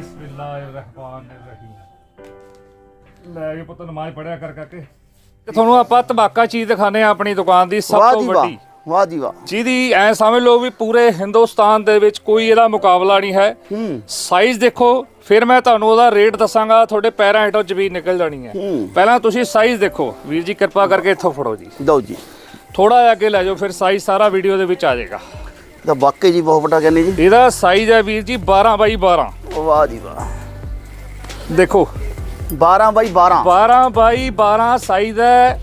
ਬਿਸਮਿਲ੍ਲਾਹਿਰਰਹਿਮਾਨਿਰਰਹੀਮ। ਲੈ ਇਹ ਪੁੱਤ ਨਮਾਜ਼ ਪੜਿਆ ਕਰ ਕਰਕੇ। ਤੇ ਤੁਹਾਨੂੰ ਆਪਾਂ ਤਬਾਕਾ ਚੀਜ਼ ਦਿਖਾਣੇ ਆ ਆਪਣੀ ਦੁਕਾਨ ਦੀ ਸਭ ਵਾਹ ਤੋਂ ਜੀ ਵਾਹ ਵੱਡੀ। ਵਾਹ ਜੀ ਵਾਹ। ਜਿਹਦੀ ਐ ਸਮਝ ਲਓ ਵੀ ਪੂਰੇ ਹਿੰਦੁਸਤਾਨ ਦੇ ਵਿੱਚ ਕੋਈ ਇਹਦਾ ਮੁਕਾਬਲਾ ਨਹੀਂ ਹੈ। ਹੂੰ। ਸਾਈਜ਼ ਦੇਖੋ ਫਿਰ ਮੈਂ ਤੁਹਾਨੂੰ ਉਹਦਾ ਰੇਟ ਦੱਸਾਂਗਾ ਤੁਹਾਡੇ ਪੈਰਾਂ ਹੇਠੋਂ ਜ਼ਮੀਨ ਨਿਕਲ ਜਾਣੀ ਹੈ। ਹੂੰ। ਪਹਿਲਾਂ ਤੁਸੀਂ ਸਾਈਜ਼ ਦੇਖੋ ਵੀਰ ਜੀ ਕਿਰਪਾ ਕਰਕੇ ਇੱਥੋਂ ਫੜੋ ਜੀ। ਲਓ ਜੀ। ਥੋੜਾ ਜਿਹਾ ਅੱਗੇ ਲੈ ਜਾਓ ਫਿਰ ਸਾਈਜ਼ ਸਾਰਾ ਵੀਡੀਓ ਦੇ ਵਿੱਚ ਆ ਜਾਏਗਾ। ਤਾਂ ਵਾਕਈ ਜੀ ਬਹੁਤ ਵੱਡਾ ਕਹਿੰਦੇ ਜੀ। ਇਹਦਾ ਸਾਈਜ਼ ਹੈ ਵੀਰ ਜੀ 12 ਬਾਈ 12 ਵਾਹ ਜੀ ਵਾਹ। ਦੇਖੋ। 12 ਬਾਈ 12 12 ਬਾਈ 12 ਸਾਈਜ਼ ਹੈ।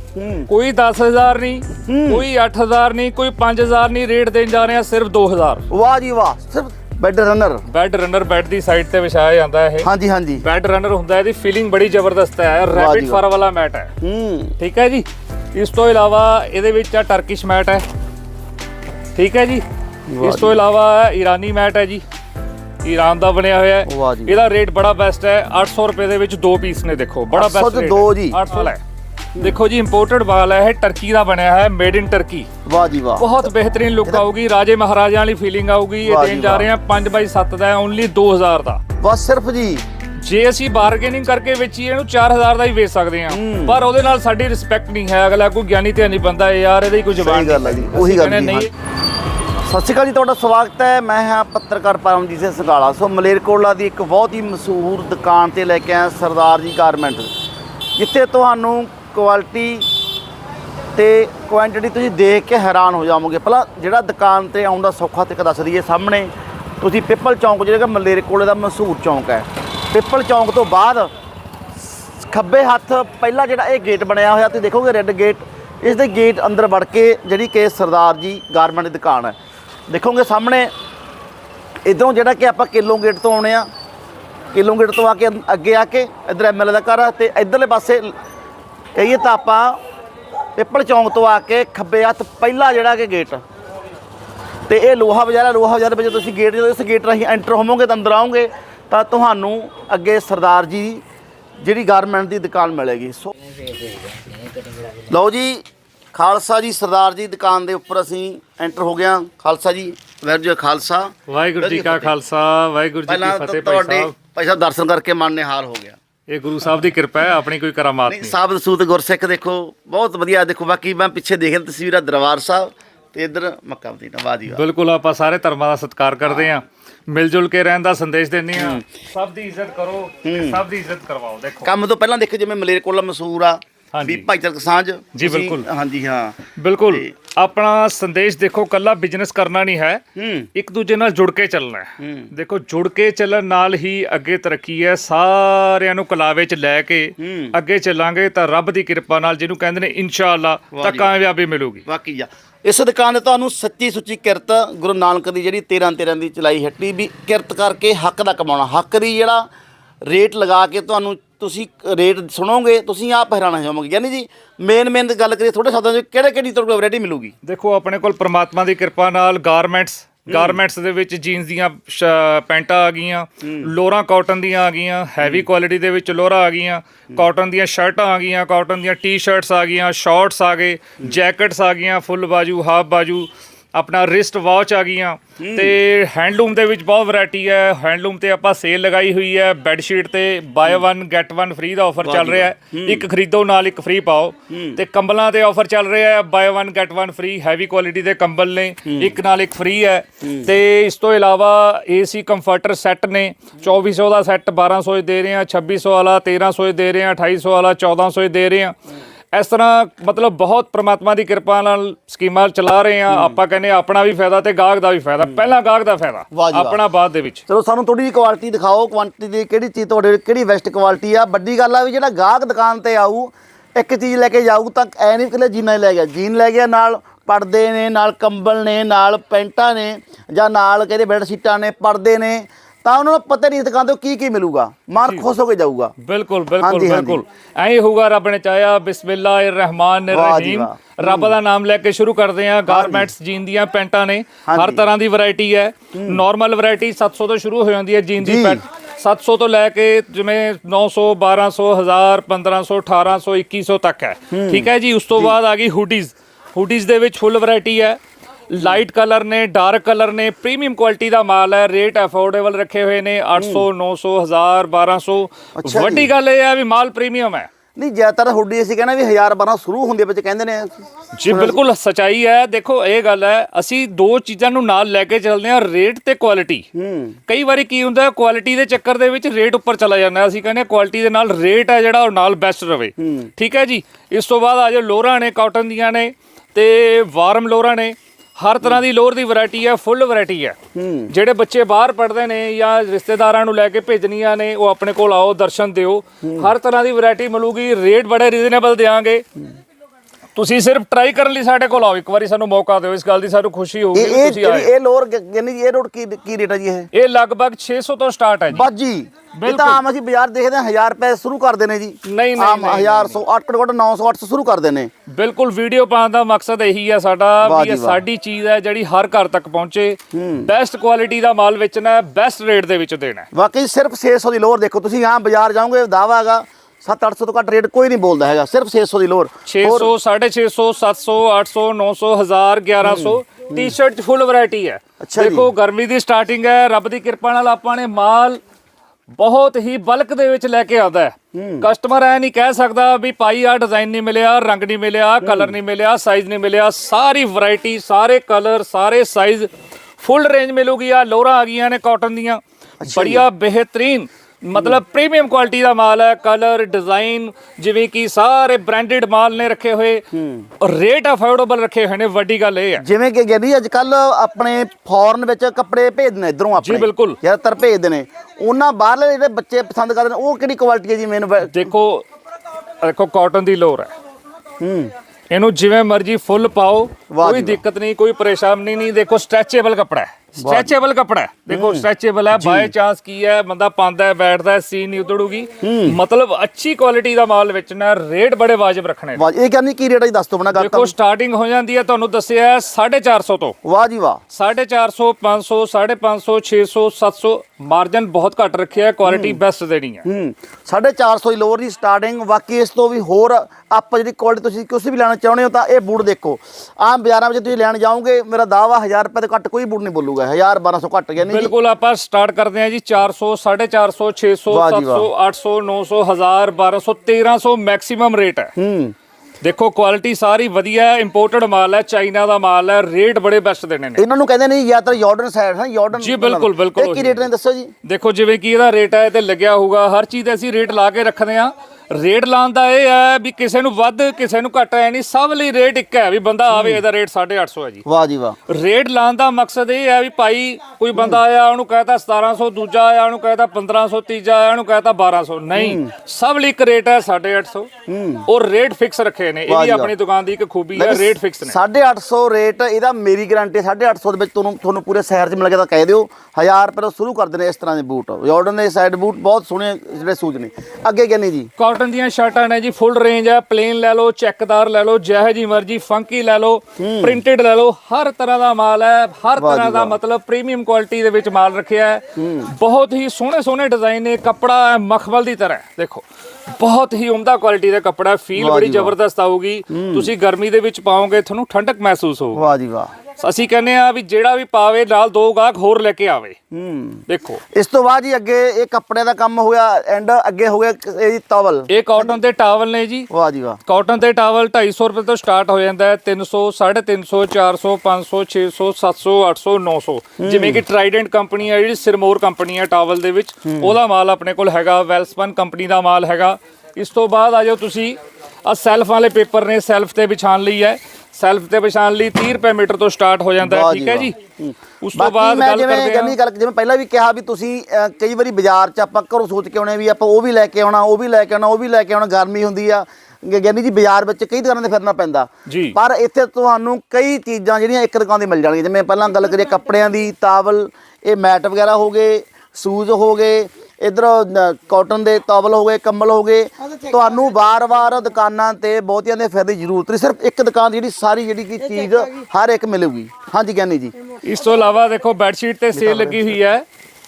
ਕੋਈ 10000 ਨਹੀਂ ਕੋਈ 8000 ਨਹੀਂ ਕੋਈ 5000 ਨਹੀਂ ਰੇਟ ਦੇਣ ਜਾ ਰਹੇ ਆ ਸਿਰਫ 2000 ਵਾਹ ਜੀ ਵਾਹ ਸਿਰਫ bed runner bed runner bed ਦੀ ਸਾਈਡ ਤੇ ਵਿਛਾਇਆ ਜਾਂਦਾ ਹੈ ਇਹ। ਹਾਂਜੀ ਹਾਂਜੀ। ਬੈੱਡ ਰਨਰ ਹੁੰਦਾ ਇਹਦੀ ਫੀਲਿੰਗ ਬੜੀ ਜ਼ਬਰਦਸਤ ਹੈ। ਰੈਬਿਟ। ਫਰ ਵਾਲਾ ਮੈਟ ਹੈ। ਹੂੰ। ਠੀਕ ਹੈ ਜੀ? ਇਸ ਤੋਂ ਇਲਾਵਾ ਇਹਦੇ ਵਿੱਚ ਆ ਟਰਕਿਸ਼ ਮੈਟ ਹੈ। ਠੀਕ ਹੈ ਜੀ? ਇਸ ਤੋਂ ਇਲਾਵਾ ਈਰਾਨੀ ਮੈਟ ਹੈ ਜੀ। ਈਰਾਨ ਦਾ ਬਣਿਆ ਹੋਇਆ ਹੈ। ਵਾਹ ਜੀ। ਇਹਦਾ ਰੇਟ ਬੜਾ ਬੈਸਟ ਹੈ। 800 ਰੁਪਏ ਦੇ ਵਿੱਚ ਦੋ ਪੀਸ ਨੇ ਦੇਖੋ। ਬੜਾ 800 ਬੈਸਟ ਚ ਦੋ ਜੀ। 800 ਲੈ। ਦੇਖੋ ਜੀ ਇੰਪੋਰਟਡ ਵਾਲ ਹੈ। ਇਹ ਟਰਕੀ ਦਾ ਬਣਿਆ ਹੈ ਮੇਡ ਇਨ ਟਰਕੀ ਵਾਹ ਜੀ ਵਾਹ। ਬਹੁਤ ਬਿਹਤਰੀਨ ਲੁੱਕ ਆਊਗੀ। ਰਾਜੇ ਮਹਾਰਾਜਿਆਂ ਵਾਲੀ ਫੀਲਿੰਗ ਆਊਗੀ। ਇਹ ਵਾਹ ਦੇਣ ਜੀ। ਰਹੇ ਹਾਂ 5 ਬਾਈ 7 ਦਾ ਹੈ ਓਨਲੀ 2000 ਦਾ। ਬਸ ਸਿਰਫ ਜੀ। ਜੇ ਅਸੀਂ ਬਾਰਗੇਨਿੰਗ ਕਰਕੇ ਵੇਚੀਏ ਇਹਨੂੰ 4000 ਦਾ ਹੀ ਵੇਚ ਸਕਦੇ ਹਾਂ। ਹੂੰ। ਪਰ ਉਹਦੇ ਨਾਲ ਸਾਡੀ ਰਿਸਪੈਕਟ ਨਹੀਂ ਹੈ। ਅਗਲਾ ਕੋਈ ਗਿਆਨੀ ਨਹੀਂ ਬੰਦਾ ਯਾਰ ਇਹਦੀ ਕੋਈ ਜ਼ਬਾਨ ਸਹੀ ਗੱਲ ਹੈ ਜੀ, ਉਹੀ ਗੱਲ ਜੀ, ਨਹੀਂ। ਸਤਿ ਸ਼੍ਰੀ ਅਕਾਲ ਜੀ, ਤੁਹਾਡਾ ਸਵਾਗਤ ਹੈ। ਮੈਂ ਹਾਂ ਪੱਤਰਕਾਰ ਪਰਮਜੀਤ ਸਿੰਘ ਸੰਘਾਲਾ। ਸੋ ਮਲੇਰਕੋਟਲਾ ਦੀ ਇੱਕ ਬਹੁਤ ਹੀ ਮਸ਼ਹੂਰ ਦੁਕਾਨ ਤੇ ਲੈ ਕੇ ਆਇਆ ਸਰਦਾਰ ਜੀ ਗਾਰਮੈਂਟ। ਜਿੱਥੇ ਤੁਹਾਨੂੰ ਕੁਆਲਿਟੀ ਤੇ ਕੁਆਂਟੀਟੀ ਤੁਸੀਂ ਦੇਖ ਕੇ ਹੈਰਾਨ ਹੋ ਜਾਵੋਗੇ। ਪਹਿਲਾਂ ਜਿਹੜਾ ਦੁਕਾਨ ਤੇ ਆਉਣ ਦਾ ਸੌਖਾ ਤਰੀਕਾ ਦੱਸ ਦਈਏ ਸਾਹਮਣੇ। ਤੁਸੀਂ ਪਿੱਪਲ ਚੌਂਕ, ਜਿਹੜਾ ਕਿ ਮਲੇਰਕੋਟਲੇ ਦਾ ਮਸ਼ਹੂਰ ਚੌਂਕ ਹੈ। ਪਿੱਪਲ ਚੌਂਕ ਤੋਂ ਬਾਅਦ ਖੱਬੇ ਹੱਥ ਪਹਿਲਾ ਜਿਹੜਾ ਇਹ ਗੇਟ ਬਣਿਆ ਹੋਇਆ, ਤੁਸੀਂ ਦੇਖੋਗੇ ਰੈੱਡ ਗੇਟ ਇਸ ਦੇ ਗੇਟ ਅੰਦਰ ਵੜ ਕੇ ਜਿਹੜੀ ਕਿ ਸਰਦਾਰ ਜੀ ਗਾਰਮੈਂਟ ਦੀ ਦੁਕਾਨ ਹੈ। ਦੇਖੋਗੇ ਸਾਹਮਣੇ ਇਧਰੋਂ ਜਿਹੜਾ ਕਿ ਆਪਾਂ ਕਿਲੋ ਗੇਟ ਤੋਂ ਆਉਣੇ ਆ ਕਿਲੋ ਗੇਟ ਤੋਂ ਆ ਕੇ ਅੱਗੇ ਆ ਕੇ ਇਧਰ ਐਮਐਲਏ ਦਾ ਘਰ ਆ ਤੇ ਇਧਰਲੇ ਪਾਸੇ ਕਹੀਏ ਤਾਂ ਆਪਾਂ ਪਿੱਪਲ ਚੌਂਕ ਤੋਂ ਆ ਕੇ ਖੱਬੇ ਹੱਥ ਪਹਿਲਾ ਜਿਹੜਾ ਕਿ ਗੇਟ ਤੇ ਇਹ ਲੋਹਾ ਬਾਜ਼ਾਰ ਲੋਹਾ ਬਾਜ਼ਾਰ ਵਿੱਚ ਤੁਸੀਂ ਗੇਟ ਜਦੋਂ ਇਸ ਗੇਟ ਰਾਹੀਂ ਐਂਟਰ ਹੋਵੋਗੇ ਤਾਂ ਅੰਦਰ ਆਓਗੇ ਤਾਂ ਤੁਹਾਨੂੰ ਅੱਗੇ ਸਰਦਾਰ ਜੀ ਜਿਹੜੀ ਗਾਰਮੈਂਟ ਦੀ ਦੁਕਾਨ ਮਿਲੇਗੀ ਸੋ ਲਓ ਜੀ ਖਾਲਸਾ ਜੀ ਸਰਦਾਰ ਜੀ ਦੁਕਾਨ ਦੇ ਉੱਪਰ ਅਸੀਂ ਐਂਟਰ ਹੋ ਗਿਆ ਖਾਲਸਾ ਜੀ ਵੈਰ ਜੀ ਖਾਲਸਾ। ਵਾਹਿਗੁਰੂ ਜੀ ਕਾ ਖਾਲਸਾ ਵਾਹਿਗੁਰੂ ਜੀ ਕੀ ਫਤਿਹ ਭਾਈ ਤੁਹਾਡੇ ਸਾਹਿਬ। ਭਾਈ ਸਾਹਿਬ ਦਰਸ਼ਨ ਕਰਕੇ ਮਨ ਨਿਹਾਲ ਹੋ ਗਿਆ। ਇਹ ਗੁਰੂ ਸਾਹਿਬ ਦੀ ਕਿਰਪਾ ਹੈ ਆਪਣੀ ਕੋਈ ਕਰਾਮਾਤ ਨਹੀਂ ਸਾਬਤ ਸੂਤ ਗੁਰਸਿੱਖ ਦੇਖੋ ਬਹੁਤ ਵਧੀਆ ਦੇਖੋ। ਬਾਕੀ ਮੈਂ ਪਿੱਛੇ ਦੇਖ ਰਿਹਾ ਤਸਵੀਰਾਂ ਦਰਬਾਰ ਸਾਹਿਬ ਤੇ ਇੱਧਰ ਮੱਕਾ ਮਦੀਨਾ ਵਾਹ ਬਿਲਕੁਲ ਆਪਾਂ ਸਾਰੇ ਧਰਮਾਂ ਦਾ ਸਤਿਕਾਰ ਕਰਦੇ ਹਾਂ। ਮਿਲ ਜੁਲ ਕੇ ਰਹਿਣ ਦਾ ਸੰਦੇਸ਼ ਦਿੰਦੇ ਹਾਂ। ਸਭ ਦੀ ਇੱਜ਼ਤ ਕਰੋ ਸਭ ਦੀ ਇੱਜ਼ਤ ਕਰਵਾਓ ਦੇਖੋ। ਕੰਮ ਤੋਂ ਪਹਿਲਾਂ ਦੇਖੋ ਜਿਵੇਂ ਮਲੇਰਕੋਟਲਾ ਮਸ਼ਹੂਰ ਆ ਹਾਂਜੀ। ਵੀ ਭਾਈਚਾਰਕ ਸਾਂਝ ਜੀ, ਬਿਲਕੁਲ। ਹਾਂਜੀ ਹਾਂ। ਬਿਲਕੁਲ। ਆਪਣਾ ਸੰਦੇਸ਼ ਦੇਖੋ ਕੱਲਾ ਬਿਜ਼ਨਸ ਕਰਨਾ ਨਹੀਂ ਹੈ। ਇੱਕ ਦੂਜੇ ਨਾਲ ਜੁੜ ਕੇ ਚੱਲਣਾ ਹੈ। ਦੇਖੋ ਜੁੜ ਕੇ ਚੱਲਣ ਨਾਲ ਹੀ ਅੱਗੇ ਤਰੱਕੀ ਹੈ। ਸਾਰਿਆਂ ਨੂੰ ਕਲਾਵੇ ਚ ਲੈ ਕੇ। ਅੱਗੇ ਚੱਲਾਂਗੇ ਤਾਂ ਰੱਬ ਦੀ ਕਿਰਪਾ ਨਾਲ ਜਿਹਨੂੰ ਕਹਿੰਦੇ ਨੇ ਇਨਸ਼ਾਅੱਲਾ ਤਾਂ। ਕਾਮਯਾਬੀ ਮਿਲੂਗੀ। ਵਾਕਈ ਆ ਇਸ ਦੁਕਾਨ ਤੇ ਤੁਹਾਨੂੰ ਸੱਚੀ ਸੁੱਚੀ ਕਿਰਤ ਗੁਰੂ ਨਾਨਕ ਦੀ ਜਿਹੜੀ 13 13 ਦੀ ਚਲਾਈ ਹੱਟੀ ਵੀ ਕਿਰਤ ਕਰਕੇ ਹੱਕ ਦਾ ਕਮਾਉਣਾ ਹੱਕ ਦੀ ਜਿਹੜਾ ਰੇਟ ਲਗਾ ਕੇ ਤੁਹਾਨੂੰ ਤੁਸੀਂ ਰੇਟ ਸੁਣੋਗੇ ਤੁਸੀਂ ਆਪ ਹੈਰਾਨ ਹੋ ਜਾਵੋਗੇ ਯਾਨੀ ਜੀ ਮੇਨ ਮੇਨ ਗੱਲ ਕਰੀਏ ਥੋੜੇ ਸ਼ਬਦਾਂ ਵਿੱਚ ਕਿਹੜੇ ਕਿਹੜੀ ਤੁਹਾਡੇ ਕੋਲ ਵੈਰਾਈਟੀ ਮਿਲੂਗੀ? ਦੇਖੋ ਆਪਣੇ ਕੋਲ ਪ੍ਰਮਾਤਮਾ ਦੀ ਕਿਰਪਾ ਨਾਲ ਗਾਰਮੈਂਟਸ ਗਾਰਮੈਂਟਸ ਦੇ ਵਿੱਚ ਜੀਨਸ ਦੀਆਂ ਪੈਂਟਾਂ ਆ ਗਈਆਂ ਲੋਰਾਂ ਕਾਟਨ ਦੀਆਂ ਆ ਗਈਆਂ ਹੈਵੀ ਕੁਆਲਿਟੀ ਦੇ ਵਿੱਚ ਲੋਰਾਂ ਆ ਗਈਆਂ ਕਾਟਨ ਦੀਆਂ ਸ਼ਰਟਾਂ ਆ ਗਈਆਂ ਕਾਟਨ ਦੀਆਂ ਟੀ-ਸ਼ਰਟਸ ਆ ਗਈਆਂ ਸ਼ਾਰਟਸ ਆ ਗਏ ਜੈਕਟਸ ਆ ਗਈਆਂ ਫੁੱਲ ਬਾਜੂ ਹਾਫ ਬਾਜੂ ਆਪਣਾ ਰਿਸਟ ਵਾਚ ਆ ਗਈਆਂ। ਤੇ ਹੈਂਡਲੂਮ ਦੇ ਵਿੱਚ ਬਹੁਤ ਵੈਰਾਈਟੀ ਹੈ। ਹੈਂਡਲੂਮ ਤੇ ਆਪਾਂ ਸੇਲ ਲਗਾਈ ਹੋਈ ਹੈ। ਬੈੱਡ ਸ਼ੀਟ ਤੇ ਬਾਏ 1 ਗੈਟ 1 ਫ੍ਰੀ ਦਾ ਆਫਰ ਚੱਲ ਰਿਹਾ ਹੈ। ਇੱਕ ਖਰੀਦੋ ਨਾਲ ਇੱਕ ਫ੍ਰੀ ਪਾਓ। ਤੇ ਕੰਬਲਾਂ ਤੇ ਆਫਰ ਚੱਲ ਰਿਹਾ ਹੈ। Buy 1 get 1 free heavy quality ਦੇ ਕੰਬਲ ਨੇ। ਇੱਕ ਨਾਲ ਇੱਕ ਫ੍ਰੀ ਹੈ। ਤੇ ਇਸ ਤੋਂ ਇਲਾਵਾ ਏਸੀ ਕੰਫਰਟਰ ਸੈੱਟ ਨੇ। 2400 ਦਾ ਸੈੱਟ 1200 ਦੇ ਰਹੇ ਹਾਂ। 2600 ਵਾਲਾ 1300 ਦੇ ਰਹੇ ਹਾਂ। 2800 ਵਾਲਾ 1400 ਦੇ ਰਹੇ ਹਾਂ। ਇਸ ਤਰ੍ਹਾਂ ਮਤਲਬ ਬਹੁਤ ਪ੍ਰਮਾਤਮਾ ਦੀ ਕਿਰਪਾ ਨਾਲ ਸਕੀਮਾਂ ਚਲਾ ਰਹੇ ਆ ਆਪਾਂ ਕਹਿੰਦੇ ਹਾਂ ਆਪਣਾ ਵੀ ਫਾਇਦਾ ਤੇ ਗਾਹਕ ਦਾ ਵੀ ਫਾਇਦਾ। ਪਹਿਲਾਂ ਗਾਹਕ ਦਾ ਫਾਇਦਾ ਵਾਹ ਜੀ ਵਾਹ। ਆਪਣਾ ਬਾਅਦ ਦੇ ਵਿੱਚ। ਚਲੋ ਸਾਨੂੰ ਥੋੜੀ ਜਿਹੀ ਕੁਆਲਿਟੀ ਦਿਖਾਓ। ਕੁਆਂਟੀਟੀ ਦੀ ਕਿਹੜੀ ਚੀਜ਼ ਤੁਹਾਡੇ ਕਿਹੜੀ ਬੈਸਟ ਕੁਆਲਿਟੀ ਆ? ਵੱਡੀ ਗੱਲ ਆ ਵੀ ਜਿਹੜਾ ਗਾਹਕ ਦੁਕਾਨ ਤੇ ਆਊ ਇੱਕ ਚੀਜ਼ ਲੈ ਕੇ ਜਾਊ ਤਾਂ ਐ ਨਹੀਂ ਕਿ ਲੈ ਜੀਨਾ ਹੀ ਲੈ ਗਿਆ। ਜੀਨ ਲੈ ਗਿਆ ਨਾਲ ਪਰਦੇ ਨੇ ਨਾਲ ਕੰਬਲ ਨੇ ਨਾਲ ਪੈਂਟਾਂ ਨੇ ਜਾਂ ਨਾਲ ਕਹਿੰਦੇ ਬੈੱਡ ਸ਼ੀਟਾਂ ਨੇ ਪਰਦੇ ਨੇ। ਤਾਂ ਉਹਨਾਂ ਨੂੰ ਪਤਾ ਨਹੀਂ ਦੁਕਾਨ ਤੋਂ ਕੀ ਕੀ ਮਿਲੂਗਾ। ਮਨ ਖੁਸ਼ ਹੋ ਕੇ ਜਾਊਗਾ। ਬਿਲਕੁਲ ਬਿਲਕੁਲ। ਬਿਲਕੁਲ। ਐਂ ਹੋਊਗਾ ਰੱਬ ਨੇ ਚਾਹਿਆ ਬਿਸਮਿਲ੍ਲਾਹਿਰ ਰਹਿਮਾਨ ਰਹੀਮ। ਰੱਬ ਦਾ ਨਾਮ ਲੈ ਕੇ ਸ਼ੁਰੂ ਕਰਦੇ ਆ ਗਾਰਮੈਂਟਸ ਜੀਨ ਦੀਆਂ ਪੈਂਟਾਂ ਨੇ। ਹਰ। ਤਰ੍ਹਾਂ ਦੀ ਵੈਰਾਈਟੀ ਹੈ। ਨਾਰਮਲ ਵੈਰਾਈਟੀ 700 ਤੋਂ ਸ਼ੁਰੂ ਹੋ ਜਾਂਦੀ ਹੈ ਜੀਨ ਦੀ। ਪੈਂਟ। 700 ਤੋਂ ਲੈ ਕੇ ਜਿਵੇਂ 900 1200 1000 1500 1800 2100 ਤੱਕ ਹੈ। ਠੀਕ ਹੈ ਜੀ? ਉਸ ਤੋਂ ਬਾਅਦ ਆ ਗਈ ਹੁਡੀਜ਼ ਹੁਡੀਜ਼ ਦੇ ਵਿੱਚ ਫੁੱਲ ਵੈਰਾਈਟੀ ਹੈ। ਲਾਈਟ ਕਲਰ ਨੇ ਡਾਰਕ ਕਲਰ ਨੇ ਪ੍ਰੀਮੀਅਮ ਕੁਆਲਿਟੀ ਦਾ ਮਾਲ ਹੈ ਰੇਟ ਅਫੋਰਡੇਬਲ ਰੱਖੇ ਹੋਏ ਨੇ 800 900 1000 1200 ਅੱਛਾ ਜੀ। ਵੱਡੀ ਗੱਲ ਇਹ ਹੈ ਵੀ ਮਾਲ ਪ੍ਰੀਮੀਅਮ ਹੈ। ਨਹੀਂ ਜ਼ਿਆਦਾਤਰ ਹੁੱਡੀ ਅਸੀਂ ਕਹਿੰਦੇ ਵੀ 1000 12 ਸ਼ੁਰੂ ਹੁੰਦੇ ਵਿੱਚ ਕਹਿੰਦੇ ਨੇ। ਜੀ ਬਿਲਕੁਲ ਸਚਾਈ ਹੈ। ਦੇਖੋ ਇਹ ਗੱਲ ਹੈ ਅਸੀਂ ਦੋ ਚੀਜ਼ਾਂ ਨੂੰ ਨਾਲ ਲੈ ਕੇ ਚੱਲਦੇ ਹਾਂ ਰੇਟ ਤੇ ਕੁਆਲਿਟੀ। ਹੂੰ। ਕਈ ਵਾਰੀ ਕੀ ਹੁੰਦਾ ਕੁਆਲਿਟੀ ਦੇ ਚੱਕਰ ਦੇ ਵਿੱਚ ਰੇਟ ਉੱਪਰ ਚਲਾ ਜਾਂਦਾ। ਅਸੀਂ ਕਹਿੰਦੇ ਕੁਆਲਿਟੀ ਦੇ ਨਾਲ ਰੇਟ ਹੈ ਜਿਹੜਾ ਉਹ ਨਾਲ ਬੈਸਟ ਰਵੇ। ਠੀਕ ਹੈ ਜੀ? ਇਸ ਤੋਂ ਬਾਅਦ ਆ ਜਾਓ ਲੋਰਾਂ ਨੇ ਕਾਟਨ ਦੀਆਂ ਨੇ ਤੇ ਵਾਰਮ ਲੋਰਾਂ ਨੇ। ਹਰ ਤਰ੍ਹਾਂ ਦੀ ਲੋਰ ਦੀ ਵੈਰਾਈਟੀ ਹੈ ਫੁੱਲ ਵੈਰਾਈਟੀ ਹੈ। ਜਿਹੜੇ ਬੱਚੇ ਬਾਹਰ ਪੜ੍ਹਦੇ ਨੇ ਜਾਂ ਰਿਸ਼ਤੇਦਾਰਾਂ ਨੂੰ ਲੈ ਕੇ ਭੇਜਣੀਆਂ ਨੇ ਉਹ ਆਪਣੇ ਕੋਲ ਆਓ ਦਰਸ਼ਨ ਦਿਓ। ਹਰ ਤਰ੍ਹਾਂ ਦੀ ਵੈਰਾਈਟੀ ਮਿਲੂਗੀ ਰੇਟ ਬੜੇ ਰੀਜ਼ਨੇਬਲ ਦੇਵਾਂਗੇ। ਤੁਸੀਂ ਸਿਰਫ ਟਰਾਈ ਕਰਨ ਲਈ ਸਾਡੇ ਕੋਲ ਆਓ ਇੱਕ ਵਾਰੀ ਸਾਨੂੰ ਮੌਕਾ ਦਿਓ ਇਸ ਗੱਲ ਦੀ ਸਾਨੂੰ ਖੁਸ਼ੀ ਹੋਊਗੀ ਇਹ ਕਿ ਇਹ ਤੁਸੀਂ ਜਿਹੜੀ ਆਏ। ਇਹ ਲੋਰ ਕਹਿੰਦੀ ਜੀ ਇਹ ਰੋਡ ਕੀ ਕੀ ਰੇਟ ਹੈ ਜੀ ਇਹ? ਇਹ ਲਗਭਗ 600 ਤੋਂ ਸਟਾਰਟ ਹੈ ਜੀ। ਬਾਜੀ ਇਹ ਬਿਲਕੁਲ। ਤਾਂ ਆਮ ਅਸੀਂ ਬਾਜ਼ਾਰ ਦੇਖਦੇ ਹਾਂ 1000 ਰੁਪਏ ਸ਼ੁਰੂ ਕਰਦੇ ਨੇ ਜੀ। ਨਹੀਂ, ਨਹੀਂ, ਆਮ ਨਹੀਂ, 1000 100 8 ਕੋਟ 900 800 ਸ਼ੁਰੂ ਕਰਦੇ ਨੇ। ਬਿਲਕੁਲ ਵੀਡੀਓ ਪਾਉਣ ਦਾ ਮਕਸਦ ਇਹੀ ਹੈ ਸਾਡਾ ਵਾਹ ਵੀ ਇਹ ਜੀ ਵਾਹ। ਸਾਡੀ ਚੀਜ਼ ਹੈ ਜਿਹੜੀ ਹਰ ਘਰ ਤੱਕ ਪਹੁੰਚੇ। ਬੈਸਟ ਕੁਆਲਿਟੀ ਦਾ ਮਾਲ ਵੇਚਣਾ ਹੈ ਬੈਸਟ ਰੇਟ ਦੇ ਵਿੱਚ ਦੇਣਾ ਹੈ। ਵਾਕਈ ਸਿਰਫ 600 ਦੀ ਲੋਰ ਦੇਖੋ ਤੁਸੀਂ ਹਾਂ ਬਾਜ਼ਾਰ ਜਾਓਗੇ ਦਾਵਾ ਹੈਗਾ। 7-800 ਤੋਂ ਘੱਟ ਰੇਟ ਕੋਈ ਨਹੀਂ ਬੋਲਦਾ ਹੈਗਾ ਸਿਰਫ 600 ਦੀ ਲੋਰ 600 650 700 800 900 1000 1100 ਟੀ-ਸ਼ਰਟ 'ਚ ਫੁੱਲ ਵੈਰਾਈਟੀ ਹੈ। ਦੇਖੋ ਗਰਮੀ ਦੀ ਸਟਾਰਟਿੰਗ ਹੈ ਰੱਬ ਦੀ ਕਿਰਪਾ ਨਾਲ ਆਪਾਂ ਨੇ ਮਾਲ ਬਹੁਤ ਹੀ ਬਲਕ ਦੇ ਵਿੱਚ ਲੈ ਕੇ ਆਉਂਦਾ ਹੈ। ਕਸਟਮਰ ਐ ਨਹੀਂ ਕਹਿ ਸਕਦਾ ਵੀ ਭਾਈ ਆ ਡਿਜ਼ਾਈਨ ਨਹੀਂ ਮਿਲਿਆ ਰੰਗ ਨਹੀਂ ਮਿਲਿਆ ਕਲਰ ਨਹੀਂ ਮਿਲਿਆ ਸਾਈਜ਼ ਨਹੀਂ ਮਿਲਿਆ ਸਾਰੀ ਵੈਰਾਈਟੀ ਸਾਰੇ ਕਲਰ ਸਾਰੇ ਸਾਈਜ਼ ਫੁੱਲ ਰੇਂਜ ਮਿਲੂਗੀ। ਆ ਲੋਰਾ ਆ ਗਈਆਂ ਨੇ ਕਾਟਨ ਦੀਆਂ। ਬੜੀਆ ਬਿਹਤਰੀਨ ਮਤਲਬ ਪ੍ਰੀਮੀਅਮ ਕੁਆਲਿਟੀ ਦਾ ਮਾਲ ਹੈ ਕਲਰ ਡਿਜ਼ਾਈਨ ਜਿਵੇਂ ਕਿ ਸਾਰੇ ਬ੍ਰਾਂਡਡ ਮਾਲ ਨੇ ਰੱਖੇ ਹੋਏ। ਰੇਟ ਅਫੋਰਡੇਬਲ ਰੱਖੇ ਹੋਏ ਨੇ ਵੱਡੀ ਗੱਲ ਇਹ ਹੈ। ਜਿਵੇਂ ਕਿ ਕਹਿੰਦੀ ਅੱਜ ਕੱਲ ਆਪਣੇ ਫੋਰਨ ਵਿੱਚ ਕੱਪੜੇ ਭੇਜਦੇ ਨੇ ਇਧਰੋਂ ਆਪਣੇ। ਬਿਲਕੁਲ। ਜ਼ਿਆਦਾਤਰ ਭੇਜਦੇ ਨੇ। ਉਹਨਾਂ ਬਾਹਰਲੇ ਜਿਹੜੇ ਬੱਚੇ ਪਸੰਦ ਕਰਦੇ ਨੇ ਉਹ ਕਿਹੜੀ ਕੁਆਲਿਟੀ ਹੈ ਜੀ ਮੈਨੂੰ ਦੇਖੋ ਦੇਖੋ ਕਾਟਨ ਦੀ ਲੋਰ ਹੈ। ਹੂੰ। ਇਹਨੂੰ ਜਿਵੇਂ ਮਰਜ਼ੀ ਫੁੱਲ ਪਾਓ ਕੋਈ ਜੀ। ਦਿੱਕਤ ਨਹੀਂ ਕੋਈ ਪਰੇਸ਼ਾਨੀ ਨਹੀਂ। ਦੇਖੋ ਸਟ੍ਰੈਚੇਬਲ ਕੱਪੜਾ ਹੈ। ਸਟ੍ਰੈਚੇਬਲ ਕੱਪੜਾ ਹੈ। ਦੇਖੋ ਸਟ੍ਰੈਚੇਬਲ ਹੈ ਬਾਏ ਚਾਂਸ ਕੀ ਹੈ ਬੰਦਾ ਪਾਉਂਦਾ ਹੈ ਬੈਠਦਾ ਹੈ ਸੀਨ ਨਹੀਂ ਉਤੜੂਗੀ ਮਤਲਬ ਅੱਛੀ ਕੁਆਲਿਟੀ ਦਾ ਮਾਲ ਵੇਚਣਾ ਰੇਟ ਬੜੇ ਵਾਜਬ ਰੱਖਣੇ। ਵਾਹ ਇਹ ਕਹਿੰਦੀ ਕੀ ਰੇਟ ਹੈ ਦੱਸ ਦੋ ਬਣਾ ਗੱਲ ਦੇਖੋ ਸਟਾਰਟਿੰਗ ਹੋ ਜਾਂਦੀ ਹੈ ਤੁਹਾਨੂੰ ਦੱਸਿਆ ਹੈ 450 ਤੋਂ। ਵਾਹ ਜੀ ਵਾਹ। 450 500 550 600 700 ਮਾਰਜਨ ਬਹੁਤ ਘੱਟ ਰੱਖਿਆ ਹੈ ਕੁਆਲਿਟੀ ਬੈਸਟ ਦੇਣੀ ਹੈ। ਹੂੰ 450 ਦੀ ਲੋਰ ਦੀ ਸਟਾਰਟਿੰਗ ਬਾਕੀ ਇਸ ਤੋਂ ਵੀ ਹੋਰ ਆਪ ਜਿਹੜੀ ਕੁਆਲਿਟੀ ਤੁਸੀਂ ਕੁਝ ਵੀ ਲੈਣਾ ਚਾਹੁੰਦੇ ਹੋ ਤਾਂ ਇਹ ਬੂਟ ਦੇਖੋ। ਆਮ ਬਾਜ਼ਾਰਾਂ ਵਿੱਚ ਤੁਸੀਂ ਲੈਣ ਜਾਓਗੇ ਮੇਰਾ ਦਾਵਾ 1000 ਰੁਪਏ ਤੋਂ ਘੱਟ ਕੋਈ ਬੂਟ ਨਹੀਂ ਬੋਲੂਗਾ 1000 1200 ਘੱਟ ਗਿਆ ਨਹੀਂ ਬਿਲਕੁਲ ਆਪਾਂ ਸਟਾਰਟ ਕਰਦੇ ਹਾਂ ਜੀ 400 450 600 ਵਾਹ ਜੀ 700 800 900 1000 1200 1300 ਮੈਕਸਿਮਮ ਰੇਟ ਹੈ। ਹੂੰ। ਦੇਖੋ ਕੁਆਲਿਟੀ ਸਾਰੀ ਵਧੀਆ ਹੈ ਇੰਪੋਰਟਡ ਮਾਲ ਹੈ ਚਾਈਨਾ ਦਾ ਮਾਲ ਹੈ ਰੇਟ ਬੜੇ ਬੈਸਟ ਦੇਣੇ ਨੇ। ਇਹਨਾਂ ਨੂੰ ਕਹਿੰਦੇ ਨੇ ਜ਼ਿਆਦਾਤਰ ਜਾਰਡਨ ਸਾਈਡ ਹੈ ਜਾਰਡਨ ਜੀ, ਬਿਲਕੁਲ, ਬਿਲਕੁਲ ਇਹ ਕੀ ਰੇਟ ਨੇ ਦੱਸੋ ਜੀ। ਦੇਖੋ ਜਿਵੇਂ ਕਿ ਇਹਦਾ ਰੇਟ ਹੈ ਤੇ ਲੱਗਿਆ ਹੋਊਗਾ ਹਰ ਚੀਜ਼ ਤੇ ਅਸੀਂ ਰੇਟ ਲਾ ਕੇ ਰੱਖਦੇ ਆ ਰੇਟ ਲਾਉਣ ਦਾ ਇਹ ਹੈ ਵੀ ਕਿਸੇ ਨੂੰ ਵੱਧ ਕਿਸੇ ਨੂੰ ਘੱਟ ਹੈ ਨਹੀਂ ਸਭ ਲਈ ਰੇਟ ਇੱਕ ਹੈ ਵੀ ਬੰਦਾ ਆਵੇ ਇਹਦਾ ਰੇਟ 850 ਹੈ ਜੀ। ਵਾਹ ਜੀ ਵਾਹ। ਰੇਟ ਲਾਉਣ ਦਾ ਮਕਸਦ ਇਹ ਹੈ ਵੀ ਭਾਈ ਕੋਈ ਬੰਦਾ ਆਇਆ ਉਹਨੂੰ ਕਹਤਾ 1700 ਦੂਜਾ ਆਇਆ ਉਹਨੂੰ ਕਹਤਾ 1500 ਤੀਜਾ ਆਇਆ ਉਹਨੂੰ ਕਹਤਾ 1200 ਨਹੀਂ ਸਭ ਲਈ ਇੱਕ ਰੇਟ ਹੈ 850 ਔਰ ਰੇਟ ਫਿਕਸ ਰੱਖੇ ਨੇ ਇਹ ਵੀ। ਆਪਣੀ ਦੁਕਾਨ ਦੀ ਇੱਕ ਖੂਬੀ ਹੈ ਰੇਟ ਫਿਕਸ ਨੇ। 850 ਰੇਟ ਇਹਦਾ ਮੇਰੀ ਗਾਰੰਟੀ 850 ਦੇ ਵਿੱਚ ਤੁਹਾਨੂੰ ਤੁਹਾਨੂੰ ਪੂਰੇ ਸ਼ਹਿਰ 'ਚ ਮਿਲ ਗਿਆ ਤਾਂ ਕਹਿ ਦਿਓ। 1000 ਰੁਪਏ ਤੋਂ ਸ਼ੁਰੂ ਕਰਦੇ ਨੇ ਇਸ ਤਰ੍ਹਾਂ ਦੇ ਬੂਟ। ਜਾਰਡਨ ਦੇ ਸਾਈਡ ਬੂਟ ਬਹੁਤ ਸੋਹਣੇ ਜਿਹੜੇ ਸੂਜ ਨੇ। ਅੱਗੇ ਕਹਿੰਦੇ ਜੀ? ਕਾਟਨ ਦੀਆਂ ਸ਼ਰਟਾਂ ਨੇ ਜੀ ਫੁੱਲ ਰੇਂਜ ਹੈ ਪਲੇਨ ਲੈ ਲਓ ਚੈੱਕਦਾਰ ਲੈ ਲਓ ਜਿਹੋ ਜੀ ਮਰਜ਼ੀ ਫੰਕੀ ਲੈ ਲਓ ਪ੍ਰਿੰਟਡ ਲੈ ਲਓ ਹਰ ਤਰ੍ਹਾਂ ਦਾ ਮਾਲ ਹੈ ਹਰ ਤਰ੍ਹਾਂ ਦਾ। ਮਤਲਬ ਪ੍ਰੀਮੀਅਮ ਕੁਆਲਿਟੀ ਦੇ ਵਿੱਚ ਮਾਲ ਰੱਖਿਆ ਹੈ। ਬਹੁਤ ਹੀ ਸੋਹਣੇ ਸੋਹਣੇ ਡਿਜ਼ਾਈਨ ਨੇ ਕੱਪੜਾ ਹੈ ਮਖਮਲ ਦੀ ਤਰ੍ਹਾਂ ਦੇਖੋ। ਬਹੁਤ ਹੀ ਉਮਦਾ ਕੁਆਲਿਟੀ ਦਾ ਕੱਪੜਾ ਫੀਲ ਬੜੀ। ਜ਼ਬਰਦਸਤ ਆਊਗੀ। ਤੁਸੀਂ ਗਰਮੀ ਦੇ ਵਿੱਚ ਪਾਓਗੇ ਤੁਹਾਨੂੰ ਠੰਡਕ ਮਹਿਸੂਸ ਹੋਊ ਵਾਹ ਜੀ ਵਾਹ। ਅਸੀਂ ਕਹਿੰਦੇ ਆ ਵੀ ਜਿਹੜਾ ਵੀ ਪਾਵੇ ਨਾਲ ਦੋ ਗਾਹਕ ਹੋਰ ਲੈ ਕੇ ਆਵੇ। ਹੂੰ। ਦੇਖੋ। ਇਸ ਤੋਂ ਬਾਅਦ ਜੀ ਅੱਗੇ ਇਹ ਕੱਪੜੇ ਦਾ ਕੰਮ ਹੋਇਆ ਐਂਡ ਅੱਗੇ ਹੋ ਗਿਆ ਇਹ ਜੀ ਟਾਵਲ ਇਹ ਕਾਟਨ ਦੇ ਟਾਵਲ ਨੇ ਜੀ। ਵਾਹ ਜੀ ਵਾਹ। ਕਾਟਨ ਦੇ ਟਾਵਲ 250 ਰੁਪਏ ਤੋਂ ਸਟਾਰਟ ਹੋ ਜਾਂਦਾ ਹੈ 300 350 400 500 600 700 800 900 ਜਿਵੇਂ ਕਿ ਟਰਾਈਡੈਂਟ ਕੰਪਨੀ ਹੈ ਜਿਹੜੀ ਸਿਰਮੌਰ ਕੰਪਨੀ ਹੈ ਟਾਵਲ ਦੇ ਵਿੱਚ ਉਹਦਾ ਮਾਲ ਆਪਣੇ ਕੋਲ ਹੈਗਾ ਵੈਲਸਪਨ ਕੰਪਨੀ ਦਾ ਮਾਲ ਹੈਗਾ। ਇਸ ਤੋਂ ਬਾਅਦ ਆ ਜਾਓ ਤੁਸੀਂ ਆ ਸੈਲਫ ਵਾਲੇ ਪੇਪਰ ਨੇ ਸੈਲਫ ਤੇ ਵਿਛਾਣ ਲਈ ਹੈ। ਸੈਲਫ ਤੇ ਵਿਛਾਣ ਲਈ 30 ਰੁਪਏ ਮੀਟਰ ਤੋਂ ਸਟਾਰਟ ਹੋ ਜਾਂਦਾ ਹੈ ਠੀਕ ਹੈ। ਜੀ। ਉਸ ਤੋਂ ਬਾਅਦ ਗੱਲ ਜਿਵੇਂ ਕਰਦੇ ਹਾਂ ਗੱਲ ਜਿਵੇਂ ਪਹਿਲਾਂ ਵੀ ਕਿਹਾ ਵੀ ਤੁਸੀਂ ਕਈ ਵਾਰੀ ਬਾਜ਼ਾਰ 'ਚ ਆਪਾਂ ਘਰੋਂ ਸੋਚ ਕੇ ਆਉਣੇ ਵੀ ਆਪਾਂ ਉਹ ਵੀ ਲੈ ਕੇ ਆਉਣਾ ਉਹ ਵੀ ਲੈ ਕੇ ਆਉਣਾ ਉਹ ਵੀ ਲੈ ਕੇ ਆਉਣਾ ਗਰਮੀ ਹੁੰਦੀ ਆ ਗਿਆਨੀ ਜੀ ਬਾਜ਼ਾਰ ਵਿੱਚ ਕਈ ਦੁਕਾਨਾਂ ਤੇ ਫਿਰਨਾ ਪੈਂਦਾ। ਪਰ ਇੱਥੇ ਤੁਹਾਨੂੰ ਕਈ ਚੀਜ਼ਾਂ ਜਿਹੜੀਆਂ ਇੱਕ ਦੁਕਾਨ ਤੇ ਮਿਲ ਜਾਣਗੀਆਂ ਜਿਵੇਂ ਪਹਿਲਾਂ ਗੱਲ ਕਰੀਏ ਕੱਪੜਿਆਂ ਦੀ ਤਾਵਲ ਇਹ ਮੈਟ ਵਗੈਰਾ ਹੋ ਗਏ ਸ਼ੂਜ਼ ਹੋ ਗਏ ਇਧਰ ਕਾਟਨ ਦੇ ਟਾਵਲ ਹੋ ਗਏ ਕੰਬਲ ਹੋ ਗਏ। ਤੁਹਾਨੂੰ ਵਾਰ-ਵਾਰ ਦੁਕਾਨਾਂ ਤੇ ਬਹੁਤੀਆਂ ਦੇ ਫਾਇਦੇ ਜ਼ਰੂਰਤ ਨਹੀਂ। ਸਿਰਫ ਇੱਕ ਦੁਕਾਨ ਜਿਹੜੀ ਸਾਰੀ ਜਿਹੜੀ ਕੀ ਚੀਜ਼ ਹਰ ਇੱਕ ਮਿਲੂਗੀ। ਹਾਂਜੀ ਗਿਆਨੀ ਜੀ। ਇਸ ਤੋਂ ਇਲਾਵਾ ਦੇਖੋ ਬੈੱਡ ਸ਼ੀਟ ਤੇ ਸੇਲ ਲੱਗੀ ਹੋਈ ਹੈ।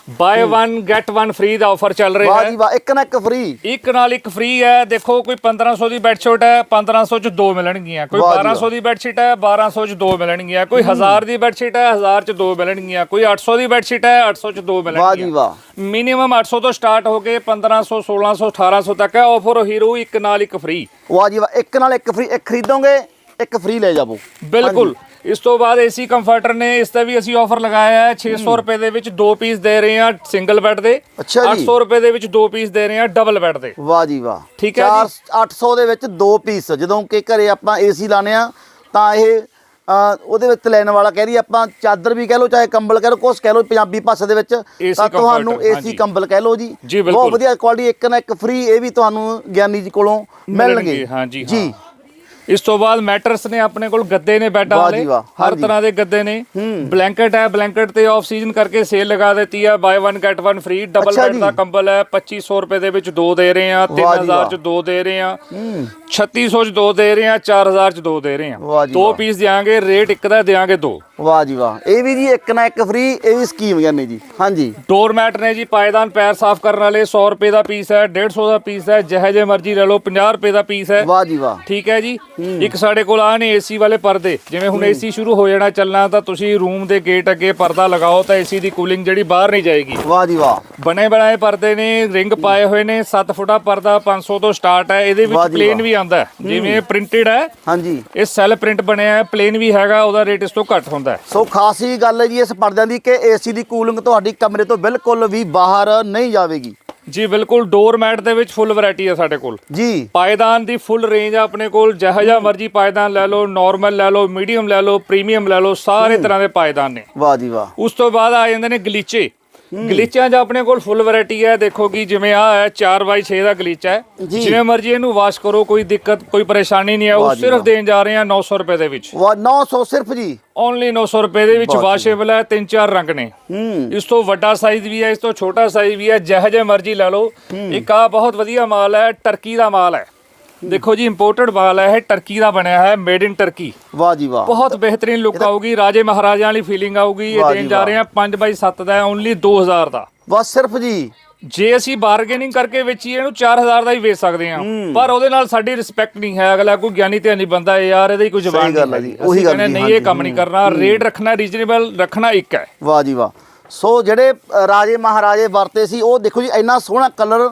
ਬਾਏ 1 ਗੈਟ 1 ਫ੍ਰੀ ਦਾ ਆਫਰ ਚੱਲ ਰਿਹਾ ਵਾਹ ਹੈ। ਜੀ ਵਾਹ ਇੱਕ ਨਾ ਇੱਕ ਫ੍ਰੀ ਇੱਕ ਨਾਲ ਇੱਕ ਫ੍ਰੀ ਹੈ। ਦੇਖੋ ਕੋਈ 1500 ਦੀ ਬੈਡਸ਼ੀਟ ਹੈ 1500 ਚ ਦੋ ਮਿਲਣਗੀਆਂ। ਕੋਈ ਵਾਹ ਜੀ 1200 ਦੀ ਬੈਡਸ਼ੀਟ ਹੈ 1200 ਚ ਦੋ ਮਿਲਣਗੀਆਂ। ਕੋਈ 1000 ਦੀ ਬੈਡਸ਼ੀਟ ਹੈ 1000 ਚ ਦੋ ਮਿਲਣਗੀਆਂ। ਕੋਈ 800 ਦੀ ਬੈਡਸ਼ੀਟ ਹੈ 800 ਚ ਦੋ ਵਾਹ ਜੀ ਮਿਲਣਗੀਆਂ ਵਾਹ ਮਿਨੀਮਮ 800 ਤੋਂ ਸਟਾਰਟ ਹੋ ਕੇ 1500 1600 1800 ਤੱਕ ਹੈ। ਆਫਰ ਹੀਰੋ ਇੱਕ ਨਾਲ ਇੱਕ ਫ੍ਰੀ ਵਾਹ ਜੀ ਵਾਹ ਇੱਕ ਨਾਲ ਇੱਕ ਫ੍ਰੀ ਇੱਕ ਖਰੀਦੋਗੇ ਇੱਕ ਫ੍ਰੀ ਲੈ ਜਾਵੋ। ਬਿਲਕੁਲ। ਇਸ ਤੋਂ ਬਾਅਦ ਏਸੀ ਕੰਫਰਟਰ ਨੇ ਇਸ ਤੇ ਵੀ ਅਸੀਂ ਆਫਰ ਲਗਾਇਆ ਹੈ। 600 ਰੁਪਏ ਦੇ ਵਿੱਚ ਦੋ ਪੀਸ ਦੇ ਰਹੇ ਹਾਂ ਸਿੰਗਲ ਬੈੱਡ ਦੇ। ਅੱਛਾ ਜੀ। 800 ਰੁਪਏ ਦੇ ਵਿੱਚ ਦੋ ਪੀਸ ਦੇ ਰਹੇ ਹਾਂ ਡਬਲ ਬੈੱਡ ਦੇ। ਵਾਹ ਜੀ ਵਾਹ। ਠੀਕ ਹੈ ਚਾਰ 800 ਦੇ ਵਿੱਚ ਦੋ ਪੀਸ ਜਦੋਂ ਕਿ ਘਰੇ ਆਪਾਂ ਏਸੀ ਲਾਣੇ ਆ ਤਾਂ ਇਹ ਅ, ਉਹਦੇ ਵਿੱਚ ਲੈਣ ਵਾਲਾ ਕਹਿ ਰਹੀ ਆਪਾਂ ਚਾਦਰ ਵੀ ਕਹਿ ਲਓ ਚਾਹੇ ਕੰਬਲ ਕਹਿ ਲਓ ਕੁਛ ਕਹਿ ਲਓ ਪੰਜਾਬੀ ਭਾਸ਼ਾ ਦੇ ਵਿੱਚ AC ਤਾਂ ਤੁਹਾਨੂੰ comforter, ਏਸੀ ਹਾਂਜੀ। ਕੰਬਲ ਕਹਿ ਲਓ ਜੀ। ਜੀ, ਬਿਲਕੁਲ। ਬਹੁਤ ਵਧੀਆ ਕੁਆਲਿਟੀ ਇੱਕ ਨਾ ਇੱਕ ਫ੍ਰੀ ਇਹ ਵੀ ਤੁਹਾਨੂੰ ਗਿਆਨੀ ਜੀ ਕੋਲੋਂ ਮਿਲਣਗੇ। ਹਾਂਜੀ ਜੀ। ਹਾਂ। ਇਸ ਤੋਂ ਬਾਅਦ ਮੈਟਰਸ ਨੇ ਆਪਣੇ ਕੋਲ ਗੱਦੇ ਨੇ ਬੈੱਡਾਂ ਵਾਲੇ ਹਰ। ਤਰ੍ਹਾਂ ਦੇ ਗੱਦੇ ਨੇ ਬਲੈਂਕਟ ਹੈ ਬਲੈਂਕਟ ਤੇ ਆਫ ਸੀਜ਼ਨ ਕਰਕੇ ਸੇਲ ਲਗਾ ਦਿੱਤੀ ਹੈ buy 1 get 1 free double bed. ਦਾ ਕੰਬਲ ਹੈ 2500 ਰੁਪਏ ਦੇ ਵਿੱਚ ਦੋ ਦੇ ਰਹੇ ਜੀ 3000 ਵਾਹ। ਚ ਦੋ ਦੇ ਰਹੇ ਹਾਂ 3600 ਚ ਦੋ ਦੇ ਰਹੇ ਹਾਂ 4000 ਚ ਦੋ ਦੇ ਰਹੇ ਜੀ ਦੋ। ਪੀਸ ਦਿਆਂਗੇ ਰੇਟ ਇੱਕ ਦਾ ਦਿਆਂਗੇ ਦੋ ਵਾਹ ਜੀ ਵਾਹ। ਇਹ ਵੀ ਜੀ ਇੱਕ ਨਾ ਇੱਕ ਫ੍ਰੀ ਇਹ ਵੀ ਸਕੀਮ ਗਿਆਨੀ ਜੀ। ਹਾਂਜੀ। ਡੋਰ ਮੈਟ ਨੇ ਜੀ ਪਾਇਦਾਨ ਪੈਰ ਸਾਫ਼ ਕਰਨ ਵਾਲੇ 100 ਰੁਪਏ ਦਾ ਪੀਸ ਹੈ 150 ਦਾ ਪੀਸ ਹੈ ਜਿਹੇ ਜੇ ਮਰਜ਼ੀ ਲੈ ਲਓ 50 ਰੁਪਏ ਦਾ ਪੀਸ ਹੈ। ਵਾਹ ਜੀ ਵਾਹ। ਠੀਕ ਹੈ ਜੀ। ਇੱਕ ਸਾਡੇ ਕੋਲ ਆ ਨੇ ਏਸੀ ਵਾਲੇ ਪਰਦੇ। ਜਿਵੇਂ ਹੁਣ ਏਸੀ ਸ਼ੁਰੂ ਹੋ ਜਾਣਾ ਚੱਲਣਾ ਤਾਂ ਤੁਸੀਂ ਰੂਮ ਦੇ ਗੇਟ ਅੱਗੇ ਪਰਦਾ ਲਗਾਓ ਤਾਂ ਏਸੀ ਦੀ ਕੂਲਿੰਗ ਜਿਹੜੀ ਬਾਹਰ ਨਹੀਂ ਜਾਏਗੀ। ਵਾਹ ਜੀ ਵਾਹ। ਬਣੇ ਬਣਾਏ ਪਰਦੇ ਨੇ ਰਿੰਗ ਪਾਏ ਹੋਏ ਨੇ 7 ਫੁੱਟਾ ਪਰਦਾ 500 ਤੋਂ ਸਟਾਰਟ ਹੈ। ਇਹਦੇ ਵਿੱਚ ਪਲੇਨ। ਵੀ ਆਂਦਾ ਜਿਵੇਂ ਪ੍ਰਿੰਟਡ ਹੈ ਹਾਂਜੀ। ਇਹ ਸੈਲ ਪ੍ਰਿੰਟ ਬਣਿਆ ਹੈ ਪਲੇਨ ਵੀ ਹੈਗਾ ਉਹਦਾ ਰੇਟ ਇਸ ਤੋਂ ਘੱਟ ਹੁੰਦਾ ਹੈ। ਸੋ ਖਾਸ ਗੱਲ ਹੈ ਜੀ ਇਸ ਪਰਦਿਆਂ ਦੀ ਕਿ ਏਸੀ ਦੀ ਕੂਲਿੰਗ ਤੁਹਾਡੀ ਕਮਰੇ ਤੋਂ ਬਿਲਕੁਲ ਵੀ ਬਾਹਰ ਨਹੀਂ ਜਾਵੇਗੀ। ਜੀ ਬਿਲਕੁਲ ਡੋਰ ਮੈਟ ਦੇ ਵਿੱਚ ਫੁੱਲ ਵੈਰਾਈਟੀ ਹੈ ਸਾਡੇ ਕੋਲ। ਜੀ। ਪਾਇਦਾਨ ਦੀ ਫੁੱਲ ਰੇਂਜ ਆ ਆਪਣੇ ਕੋਲ ਜਿਹੋ ਜਿਹਾ ਮਰਜ਼ੀ ਪਾਇਦਾਨ ਲੈ ਲਓ ਨਾਰਮਲ ਲੈ ਲਓ ਮੀਡੀਅਮ ਲੈ ਲਓ ਪ੍ਰੀਮੀਅਮ ਲੈ ਲਓ ਸਾਰੇ ਤਰ੍ਹਾਂ ਦੇ ਪਾਇਦਾਨ ਨੇ। ਵਾਹ ਜੀ ਵਾਹ। ਉਸ ਤੋਂ ਬਾਅਦ ਆ ਜਾਂਦੇ ਨੇ ਗਲੀਚੇ। ਗਲੀਚਿਆਂ 'ਚ ਆਪਣੇ ਕੋਲ ਫੁੱਲ ਵੈਰਾਈਟੀ ਹੈ। ਦੇਖੋ ਕਿ ਜਿਵੇਂ ਆ ਹੈ 4x6 ਦਾ ਗਲੀਚਾ ਹੈ। ਜੀ। ਜਿਵੇਂ ਮਰਜ਼ੀ ਇਹਨੂੰ ਵਾਸ਼ ਕਰੋ ਕੋਈ ਦਿੱਕਤ ਕੋਈ ਪਰੇਸ਼ਾਨੀ ਨਹੀਂ ਹੈ। ਵਾਹ ਉਹ ਜੀ ਸਿਰਫ ਵਾਹ। ਦੇਣ ਜਾ ਰਹੇ ਹਾਂ 900 ਰੁਪਏ ਦੇ ਵਿੱਚ। ਵਾਹ 900 ਸਿਰਫ ਜੀ? ਓਨਲੀ 900 ਰੁਪਏ ਦੇ ਵਿੱਚ ਵਾਸ਼ੇਬਲ ਹੈ ਤਿੰਨ ਚਾਰ ਰੰਗ ਨੇ। ਹੂੰ। ਇਸ ਤੋਂ ਵੱਡਾ ਸਾਈਜ਼ ਵੀ ਹੈ ਇਸ ਤੋਂ ਛੋਟਾ ਸਾਈਜ਼ ਵੀ ਹੈ ਜਿਹੋ ਜਿਹੇ ਮਰਜ਼ੀ ਲੈ ਲਓ। ਇੱਕ ਆ ਬਹੁਤ ਵਧੀਆ ਮਾਲ ਹੈ ਟਰਕੀ ਦਾ ਮਾਲ ਹੈ। ਦੇਖੋ ਜੀ ਇੰਪੋਰਟਡ ਮਾਲ ਹੈ ਇਹ ਟਰਕੀ ਦਾ ਬਣਿਆ ਹੈ ਮੇਡ ਇਨ ਟਰਕੀ ਵਾਹ ਜੀ ਵਾਹ। ਬਹੁਤ ਬਿਹਤਰੀਨ ਲੁੱਕ ਆਊਗੀ ਰਾਜੇ ਮਹਾਰਾਜਿਆਂ ਵਾਲੀ ਫੀਲਿੰਗ ਆਊਗੀ ਇਹ ਦੇਣ ਜੀ। ਰਹੇ ਹਾਂ 5x7 ਦਾ ਓਨਲੀ 2000 ਦਾ ਬਸ ਸਿਰਫ ਜੀ। ਜੇ ਅਸੀਂ ਬਾਰਗੇਨਿੰਗ ਕਰਕੇ ਵੇਚੀਏ ਇਹਨੂੰ 4000 ਦਾ ਹੀ ਵੇਚ ਸਕਦੇ ਹਾਂ। ਪਰ ਉਹਦੇ ਨਾਲ ਸਾਡੀ ਰਿਸਪੈਕਟ ਨਹੀਂ ਹੈ ਅਗਲਾ ਕੋਈ ਗਿਆਨੀ ਤੇ ਨਹੀਂ ਬੰਦਾ ਯਾਰ ਇਹਦੀ ਕੋਈ ਜ਼ਬਾਨ ਨਹੀਂ ਉਹੀ ਗੱਲ ਨਹੀਂ ਇਹ ਕੰਮ ਨਹੀਂ ਕਰਨਾ ਰੇਟ ਰੱਖਣਾ ਰੀਜਨੇਬਲ ਰੱਖਣਾ ਇੱਕ ਹੈ। ਵਾਹ ਜੀ ਵਾਹ। ਸੋ ਜਿਹੜੇ ਰਾਜੇ ਮਹਾਰਾਜੇ ਵਰਤੇ ਸੀ ਉਹ ਦੇਖੋ ਜੀ ਇੰਨਾ ਸੋਹਣਾ ਕਲਰ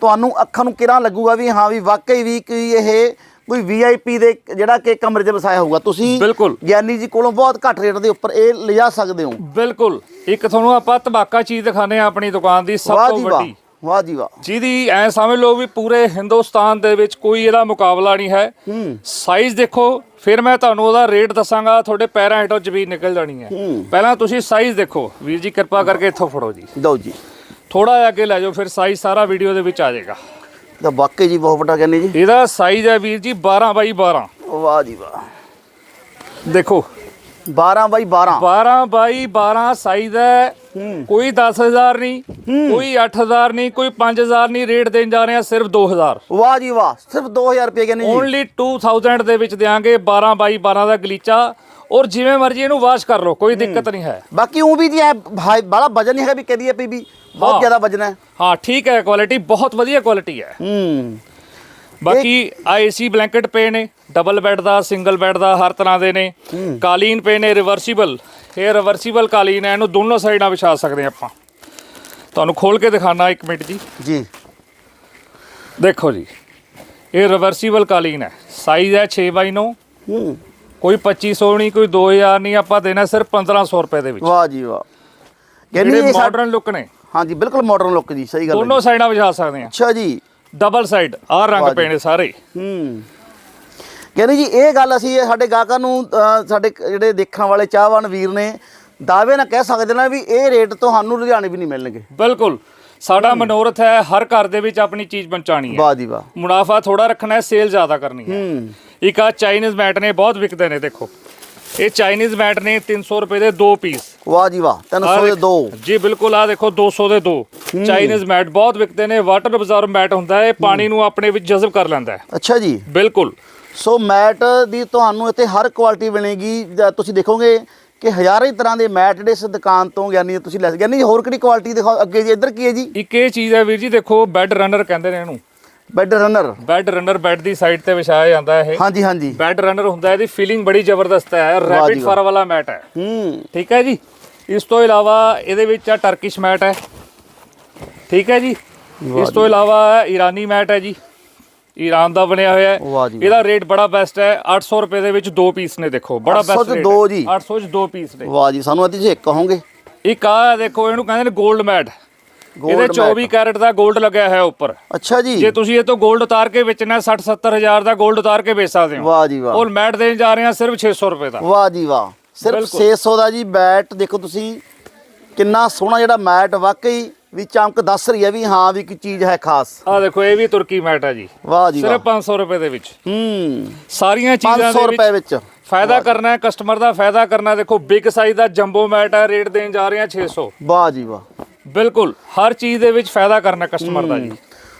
ਤੁਹਾਨੂੰ ਅੱਖਾਂ ਨੂੰ ਕਿਰਾਂ ਲੱਗੂਗਾ ਵੀ ਹਾਂ ਵੀ ਵਾਕਈ ਵੀ ਕਿ ਇਹ ਕੋਈ ਵੀਆਈਪੀ ਦੇ ਜਿਹੜਾ ਕਿ ਕਮਰੇ 'ਚ ਵਸਾਇਆ ਹੋਊਗਾ। ਤੁਸੀਂ ਬਿਲਕੁਲ। ਗਿਆਨੀ ਜੀ ਕੋਲੋਂ ਬਹੁਤ ਘੱਟ ਰੇਟ ਦੇ ਉੱਪਰ ਇਹ ਲਿਜਾ ਸਕਦੇ ਹੋ। ਬਿਲਕੁਲ। ਇੱਕ ਤੁਹਾਨੂੰ ਆਪਾਂ ਤਬਾਕਾ ਚੀਜ਼ ਦਿਖਾਣੇ ਆ ਆਪਣੀ ਦੁਕਾਨ ਦੀ ਸਭ ਵਾਹ ਤੋਂ ਜੀ ਵਾਹ ਵੱਡੀ। ਵਾਹ ਜੀ ਵਾਹ। ਜਿਹਦੀ ਐ ਸਮਝ ਲਓ ਵੀ ਪੂਰੇ ਹਿੰਦੁਸਤਾਨ ਦੇ ਵਿੱਚ ਕੋਈ ਇਹਦਾ ਮੁਕਾਬਲਾ ਨਹੀਂ ਹੈ। ਹੂੰ। ਸਾਈਜ਼ ਦੇਖੋ ਫਿਰ ਮੈਂ ਤੁਹਾਨੂੰ ਉਹਦਾ ਰੇਟ ਦੱਸਾਂਗਾ ਤੁਹਾਡੇ ਪੈਰਾਂ ਹੇਠੋਂ ਜ਼ਮੀਨ ਨਿਕਲ ਜਾਣੀ ਹੈ। ਹੂੰ। ਪਹਿਲਾਂ ਤੁਸੀਂ ਸਾਈਜ਼ ਦੇਖੋ। ਵੀਰ ਜੀ ਕਿਰਪਾ ਕਰਕੇ ਇੱਥੋਂ ਫੜੋ ਜੀ। ਦੋ ਜੀ। ਥੋੜਾ ਜਿਹਾ ਅੱਗੇ ਲੈ ਜਾਓ ਫਿਰ ਸਾਈਜ਼ ਸਾਰਾ ਵੀਡੀਓ ਦੇ ਵਿੱਚ ਆ ਜਾਏਗਾ। ਤਾਂ ਵਾਕਈ ਜੀ ਬਹੁਤ ਵੱਡਾ ਗਿਆਨੀ ਜੀ। ਇਹਦਾ ਸਾਈਜ਼ ਹੈ ਵੀਰ ਜੀ 12 ਬਾਈ 12 ਵਾਹ ਜੀ ਵਾਹ। ਦੇਖੋ। 12 ਬਾਈ 12 12 ਬਾਈ 12 ਸਾਈਜ਼ ਹੈ ਕੋਈ 10000 ਨਹੀਂ ਕੋਈ 8000 ਨਹੀਂ ਕੋਈ 5000 ਨਹੀਂ ਰੇਟ ਦੇਣ ਜਾ ਰਹੇ ਆ ਸਿਰਫ 2000 ਵਾਹ ਜੀ ਵਾਹ ਸਿਰਫ 2000 ਰੁਪਏ ਗਿਆਨੀ ਜੀ। ਓਨਲੀ 2000 ਦੇ ਵਿੱਚ ਦਿਆਂਗੇ 12 ਬਾਈ 12 ਦਾ ਗਲੀਚਾ। ਔਰ ਜਿਵੇਂ ਮਰਜ਼ੀ ਇਹਨੂੰ ਵਾਸ਼ ਕਰ ਲਓ ਕੋਈ ਦਿੱਕਤ ਨਹੀਂ ਹੈ। ਬਾਕੀ ਉਹ ਵੀ ਜੀ ਭਾਈ ਬੜਾ ਵਜਨ ਨਹੀਂ ਹੈਗਾ ਵੀ ਕਹਦੀ ਪਈ ਵੀ ਬਹੁਤ ਹਾਂ। ਜ਼ਿਆਦਾ ਵਜਨ ਹੈ। ਹਾਂ ਠੀਕ ਹੈ ਕੁਆਲਿਟੀ ਬਹੁਤ ਵਧੀਆ ਕੁਆਲਿਟੀ ਹੈ। ਹੂੰ। ਬਾਕੀ ਆ ਏਸੀ ਬਲੈਂਕਟ ਪਏ ਨੇ ਡਬਲ ਬੈੱਡ ਦਾ ਸਿੰਗਲ ਬੈੱਡ ਦਾ ਹਰ ਤਰ੍ਹਾਂ ਦੇ ਨੇ। ਕਾਲੀਨ ਪਏ ਨੇ ਰਿਵਰਸੀਬਲ ਇਹ ਰਿਵਰਸੀਬਲ ਕਾਲੀਨ ਹੈ ਇਹਨੂੰ ਦੋਨੋਂ ਸਾਈਡਾਂ ਵਿਛਾ ਸਕਦੇ ਹਾਂ ਆਪਾਂ। ਤੁਹਾਨੂੰ ਖੋਲ ਕੇ ਦਿਖਾਣਾ ਇੱਕ ਮਿੰਟ ਜੀ। ਜੀ। ਦੇਖੋ ਜੀ ਇਹ ਰਿਵਰਸੀਬਲ ਕਾਲੀਨ ਹੈ। ਸਾਈਜ਼ ਹੈ 6x9 ਹੂੰ। ਕੋਈ 2500 ਨਹੀਂ ਕੋਈ 2000 ਨਹੀਂ ਆਪਾਂ ਦੇਣਾ ਸਿਰਫ 1500 ਰੁਪਏ ਦੇ ਵਿੱਚ। ਵਾਹ ਜੀ ਵਾਹ। ਗਿਆਨੀ ਜਿਹੜੇ ਜੀ ਸਾ- ਮਾਡਰਨ ਲੁੱਕ ਨੇ। ਹਾਂਜੀ ਬਿਲਕੁਲ ਮਾਡਰਨ ਲੁੱਕ ਜੀ ਸਹੀ ਗੱਲ ਹੈ ਦੋਨੋਂ ਸਾਈਡਾਂ ਵਿਛਾ ਸਕਦੇ ਹਾਂ। ਅੱਛਾ ਜੀ। ਡਬਲ ਸਾਈਡ ਵਾਹ ਰੰਗ ਨੇ ਸਾਰੇ। ਹੂੰ। ਕਹਿੰਦੇ ਜੀ ਇਹ ਗੱਲ ਅਸੀਂ ਇਹ ਸਾਡੇ ਗਾਹਕਾਂ ਨੂੰ ਸਾਡੇ ਜਿਹੜੇ ਦੇਖਣ ਵਾਲੇ ਚਾਹਵਾਨ ਵੀਰ ਨੇ ਦਾਅਵੇ ਨਾਲ ਕਹਿ ਸਕਦੇ ਨਾ ਵੀ ਇਹ ਰੇਟ ਤੁਹਾਨੂੰ ਲੁਧਿਆਣੇ ਵੀ ਨਹੀਂ ਮਿਲਣਗੇ। ਬਿਲਕੁਲ। ਸਾਡਾ ਮਨੋਰਥ ਹੈ ਹਰ ਘਰ ਦੇ ਵਿੱਚ ਆਪਣੀ ਚੀਜ਼ ਪਹੁੰਚਾਣੀ ਹੈ। ਵਾਹ ਜੀ ਵਾਹ। ਮੁਨਾਫਾ ਥੋੜਾ ਰੱਖਣਾ ਹੈ ਸੇਲ ਜ਼ਿਆਦਾ ਕਰਨੀ ਹੈ। ਹੂੰ। ਇੱਕ ਆ ਚਾਈਨੀਜ਼ ਮੈਟ ਨੇ ਬਹੁਤ ਵਿਕਦੇ ਨੇ ਦੇਖੋ। ਇਹ ਚਾਈਨੀਜ਼ ਮੈਟ ਨੇ 300 ਰੁਪਏ ਦੇ ਦੋ ਪੀਸ। ਵਾਹ ਜੀ ਵਾਹ 300 ਦੇ ਦੋ। ਜੀ ਬਿਲਕੁਲ ਆ ਦੇਖੋ 200 ਦੇ ਦੋ। ਚਾਈਨੀਜ਼ ਮੈਟ ਬਹੁਤ ਵਿਕਦੇ ਨੇ ਵਾਟਰ ਅਬਜ਼ਰਵ ਮੈਟ ਹੁੰਦਾ ਹੈ ਇਹ ਪਾਣੀ ਨੂੰ ਆਪਣੇ ਵਿੱਚ ਜਜ਼ਬ ਕਰ ਲੈਂਦਾ ਹੈ। ਅੱਛਾ ਜੀ। ਬਿਲਕੁਲ। ਸੋ ਮੈਟ ਦੀ ਤੁਹਾਨੂੰ ਇੱਥੇ ਹਰ ਕੁਆਲਿਟੀ ਮਿਲੇਗੀ ਤੁਸੀਂ ਦੇਖੋਗੇ ਕਿ ਹਜ਼ਾਰਾਂ ਹੀ ਤਰ੍ਹਾਂ ਦੇ ਮੈਟ ਜਿਹੜੇ ਇਸ ਦੁਕਾਨ ਤੋਂ ਗਿਆਨੀ ਤੁਸੀਂ ਲੈ ਗਿਆਨੀ ਹੋਰ ਕਿਹੜੀ ਕੁਆਲਿਟੀ ਦਿਖਾਓ ਅੱਗੇ ਜੀ ਇੱਧਰ ਕੀ ਹੈ ਜੀ? ਇੱਕ ਇਹ ਚੀਜ਼ ਹੈ ਵੀਰ ਜੀ ਦੇਖੋ ਬੈੱਡ ਰਨਰ ਕਹਿੰਦੇ ਨੇ ਇਹਨੂੰ। Bed runner bed runner bed ਦੀ ਸਾਈਡ ਤੇ ਵਿਛਾਇਆ ਜਾਂਦਾ ਇਹ। ਹਾਂਜੀ ਹਾਂਜੀ। ਬੈੱਡ ਰਨਰ ਹੁੰਦਾ ਇਹਦੀ ਫੀਲਿੰਗ ਬੜੀ ਜ਼ਬਰਦਸਤ ਹੈ। ਰੈਪਿਡ ਫਰ ਵਾਲਾ ਮੈਟ ਹੈ। ਹੂੰ। ਠੀਕ ਹੈ ਜੀ? ਇਸ ਤੋਂ ਇਲਾਵਾ ਇਹਦੇ ਵਿੱਚ ਆ ਟਰਕਿਸ਼ ਮੈਟ ਹੈ। ਠੀਕ ਹੈ ਜੀ? ਇਸ ਤੋਂ ਇਲਾਵਾ ਈਰਾਨੀ ਮੈਟ ਹੈ ਜੀ। ਈਰਾਨ ਦਾ ਬਣਿਆ ਹੋਇਆ ਹੈ। ਇਹਦਾ ਰੇਟ ਬੜਾ ਬੈਸਟ ਹੈ। 800 ਰੁਪਏ ਦੇ ਵਿੱਚ ਦੋ ਪੀਸ ਨੇ ਦੇਖੋ। ਬੜਾ 800 ਬੈਸਟ ਰੇਟ ਦੋ ਜੀ। 800 ਚ ਦੋ ਪੀਸ ਨੇ। ਵਾਹ ਜੀ ਸਾਨੂੰ ਚ ਇੱਕ ਕਹੋਗੇ? ਇੱਕ ਆ ਦੇਖੋ ਇਹਨੂੰ ਕਹਿੰਦੇ ਨੇ 골ਡ ਮੈਟ ਇਹਦੇ 24 ਕੈਰਟ ਦਾ 골ਡ ਲੱਗਿਆ ਹੋਇਆ ਉੱਪਰ। ਅੱਛਾ ਜੀ। ਜੇ ਤੁਸੀਂ ਇਹ ਤੋਂ 골ਡ ਉਤਾਰ ਕੇ ਵੇਚਣਾ 60 70000 ਦਾ 골ਡ ਉਤਾਰ ਕੇ ਵੇਚ ਸਕਦੇ ਹੋ। ਵਾਹ ਜੀ ਵਾਹ। ਔਰ ਮੈਟ ਦੇਣ ਜਾ ਰਹੇ ਹਾਂ ਸਿਰਫ 600 ਰੁਪਏ ਦਾ। ਵਾਹ ਜੀ ਵਾਹ। ਸਿਰਫ 600 ਦਾ ਜੀ ਬੈਟ ਦੇਖੋ ਤੁਸੀਂ ਕਿੰਨਾ ਸੋਹਣਾ ਜਿਹੜਾ ਮੈਟ ਵਾਕਈ ਵੀ ਚਮਕ ਦੱਸ ਰਹੀ ਹੈ ਵੀ ਹਾਂ ਵੀ ਕੀ ਚੀਜ਼ ਹੈ ਖਾਸ। ਆ ਦੇਖੋ ਇਹ ਵੀ ਤੁਰਕੀ ਮੈਟ ਹੈ ਜੀ। ਵਾਹ ਜੀ ਸਿਰਫ 500 ਰੁਪਏ ਦੇ ਵਿੱਚ। ਹੂੰ। ਸਾਰੀਆਂ ਚੀਜ਼ਾਂ 500 ਰੁਪਏ ਵਿੱਚ ਫਾਇਦਾ ਕਰਨਾ ਹੈ ਕਸਟਮਰ ਦਾ ਫਾਇਦਾ ਕਰਨਾ ਦੇਖੋ ਬਿਗ ਸਾਈਜ਼ ਦਾ ਜੰਬੋ ਮੈਟ ਹੈ ਰੇਟ ਦੇਣ ਜਾ ਰਹੇ ਆ 600 ਵਾਹ ਜੀ ਵਾਹ। ਬਿਲਕੁਲ, ਹਰ ਚੀਜ਼ ਦੇ ਵਿੱਚ ਫਾਇਦਾ ਕਰਨਾ ਕਸਟਮਰ ਦਾ ਜੀ।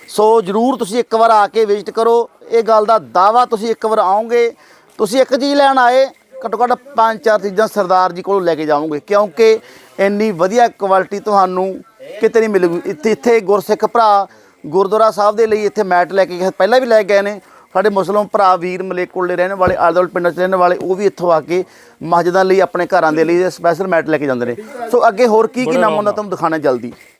ਸੋ ਜਰੂਰ ਤੁਸੀਂ ਇੱਕ ਵਾਰ ਆ ਕੇ ਵਿਜ਼ਿਟ ਕਰੋ। ਇਹ ਗੱਲ ਦਾ ਦਾਵਾ ਤੁਸੀਂ ਇੱਕ ਵਾਰ ਆਓਗੇ। ਤੁਸੀਂ ਇੱਕ ਚੀਜ਼ ਲੈਣ ਆਏ, ਘੱਟੋ ਘੱਟ ਪੰਜ ਚਾਰ ਚੀਜ਼ਾਂ ਸਰਦਾਰ ਜੀ ਕੋਲੋਂ ਲੈ ਕੇ ਜਾਓਗੇ ਕਿਉਂਕਿ ਇੰਨੀ ਵਧੀਆ ਕੁਆਲਿਟੀ ਤੁਹਾਨੂੰ ਕਿਤੇ ਨਹੀਂ ਮਿਲੂਗੀ। ਇੱਥੇ ਇੱਥੇ ਗੁਰਸਿੱਖ ਭਰਾ ਗੁਰਦੁਆਰਾ ਸਾਹਿਬ ਦੇ ਲਈ ਇੱਥੇ ਮੈਟ ਲੈ ਕੇ ਪਹਿਲਾਂ ਵੀ ਲੈ ਕੇ ਗਏ ਨੇ। ਸਾਡੇ ਮੁਸਲਮਾਨ ਭਰਾ ਵੀਰ ਮਲੇਕੋਲੇ ਰਹਿਣ ਵਾਲੇ ਆਦਲ ਪਿੰਡਾਂ 'ਚ ਰਹਿਣ ਵਾਲੇ ਉਹ ਵੀ ਇੱਥੋਂ ਆ ਕੇ ਮਸਜਿਦਾਂ ਲਈ ਆਪਣੇ ਘਰਾਂ ਦੇ ਲਈ ਸਪੈਸ਼ਲ ਮੈਟ ਲੈ ਕੇ ਜਾਂਦੇ ਨੇ। ਸੋ ਅੱਗੇ ਹੋਰ ਕੀ ਕੀ ਨਾਮ ਉਹਨਾਂ ਤੁਹਾਨੂੰ ਦਿਖਾਣਾ ਜਲਦੀ।